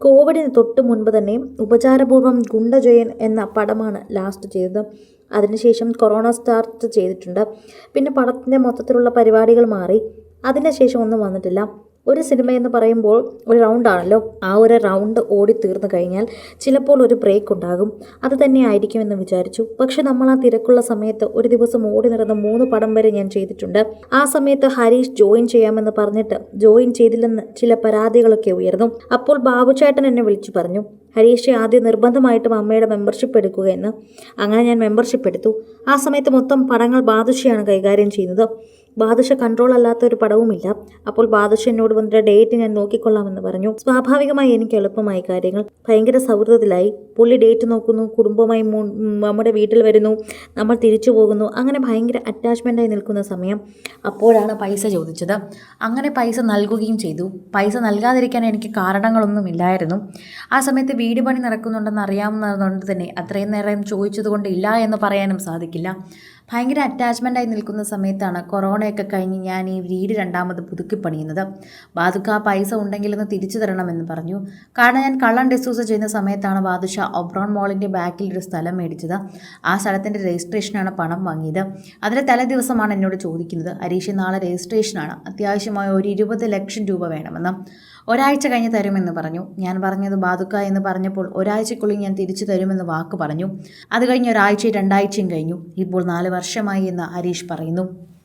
കോവിഡിന് തൊട്ട് മുൻപ് തന്നെ ഉപചാരപൂർവം ഗുണ്ടജയൻ എന്ന പടമാണ് ലാസ്റ്റ് ചെയ്തത്. അതിനുശേഷം കൊറോണ സ്റ്റാർട്ട് ചെയ്തിട്ടുണ്ട്. പിന്നെ പടത്തിന്റെ മൊത്തത്തിലുള്ള പരിപാടികൾ മാറി. അതിനുശേഷം ഒന്നും വന്നിട്ടില്ല. ഒരു സിനിമ എന്ന് പറയുമ്പോൾ ഒരു റൗണ്ടാണല്ലോ ആ ഒരു റൗണ്ട് ഓടി തീർന്നു കഴിഞ്ഞാൽ ചിലപ്പോൾ ഒരു ബ്രേക്ക് ഉണ്ടാകും. അത് തന്നെ ആയിരിക്കുമെന്ന് വിചാരിച്ചു. പക്ഷെ നമ്മൾ ആ തിരക്കുള്ള സമയത്ത് ഒരു ദിവസം ഓടി നടന്ന മൂന്ന് പടം വരെ ഞാൻ ചെയ്തിട്ടുണ്ട്. ആ സമയത്ത് ഹരീഷ് ജോയിൻ ചെയ്യാമെന്ന് പറഞ്ഞിട്ട് ജോയിൻ ചെയ്തില്ലെന്ന് ചില പരാതികളൊക്കെ ഉയർന്നു. അപ്പോൾ ബാബുചേട്ടൻ എന്നെ വിളിച്ചു പറഞ്ഞു ഹരീഷ് ആദ്യം നിർബന്ധമായിട്ടും അമ്മയുടെ മെമ്പർഷിപ്പ് എടുക്കുക എന്ന്. അങ്ങനെ ഞാൻ മെമ്പർഷിപ്പ് എടുത്തു. ആ സമയത്ത് മൊത്തം പടങ്ങൾ ബാദുഷയാണ് കൈകാര്യം ചെയ്യുന്നത്. ബാദുഷ കൺട്രോൾ അല്ലാത്ത ഒരു പടവുമില്ല. അപ്പോൾ ബാദുഷ എന്നോട് വന്നിട്ട് ഡേറ്റ് ഞാൻ നോക്കിക്കൊള്ളാമെന്ന് പറഞ്ഞു. സ്വാഭാവികമായി എനിക്ക് എളുപ്പമായി കാര്യങ്ങൾ. ഭയങ്കര സൗഹൃദത്തിലായി. പുള്ളി ഡേറ്റ് നോക്കുന്നു കുടുംബമായി നമ്മുടെ വീട്ടിൽ വരുന്നു നമ്മൾ തിരിച്ചു പോകുന്നു. അങ്ങനെ ഭയങ്കര അറ്റാച്ച്മെന്റായി നിൽക്കുന്ന സമയം അപ്പോഴാണ് പൈസ ചോദിച്ചത്. അങ്ങനെ പൈസ നൽകുകയും ചെയ്തു. പൈസ നൽകാതിരിക്കാൻ എനിക്ക് കാരണങ്ങളൊന്നുമില്ലായിരുന്നു ആ സമയത്ത് വീട് പണി നടക്കുന്നുണ്ടെന്ന് അറിയാവുന്നതുകൊണ്ട് തന്നെ അത്രയും നേരം ചോദിച്ചതുകൊണ്ട് ഇല്ല എന്ന് പറയാനും സാധിക്കില്ല. ഭയങ്കര അറ്റാച്ച്മെന്റായി നിൽക്കുന്ന സമയത്താണ് കൊറോണയൊക്കെ കഴിഞ്ഞ് ഞാൻ ഈ വീട് രണ്ടാമത് പുതുക്കി പണിയുന്നത്. ബാദുക്ക പൈസ ഉണ്ടെങ്കിലൊന്ന് തിരിച്ചു തരണമെന്ന് പറഞ്ഞു. കാരണം ഞാൻ കള്ളൻ ഡിസ്യൂസ് ചെയ്യുന്ന സമയത്താണ് ബാദുഷ ഒബ്രോൺ മോളിന്റെ ബാക്കിൽ ഒരു സ്ഥലം മേടിച്ചത്. ആ സ്ഥലത്തിന്റെ രജിസ്ട്രേഷനാണ് പണം വാങ്ങിയത്. അതിലെ തലേ ദിവസമാണ് എന്നോട് ചോദിക്കുന്നത്. ഹരീഷ് നാളെ രജിസ്ട്രേഷനാണ്. അത്യാവശ്യമായ ഒരു ഇരുപത് ലക്ഷം രൂപ വേണമെന്ന്. ഒരാഴ്ച കഴിഞ്ഞ് തരുമെന്ന് പറഞ്ഞു. ഞാൻ പറഞ്ഞത് ബാദുക്ക എന്ന് പറഞ്ഞപ്പോൾ ഒരാഴ്ചക്കുള്ളിൽ ഞാൻ തിരിച്ചു തരുമെന്ന് വാക്ക് പറഞ്ഞു. അത് കഴിഞ്ഞ് ഒരാഴ്ചയും രണ്ടാഴ്ചയും കഴിഞ്ഞു. ഇപ്പോൾ നാല് വർഷമായി എന്ന് ഹരീഷ് പറയുന്നു.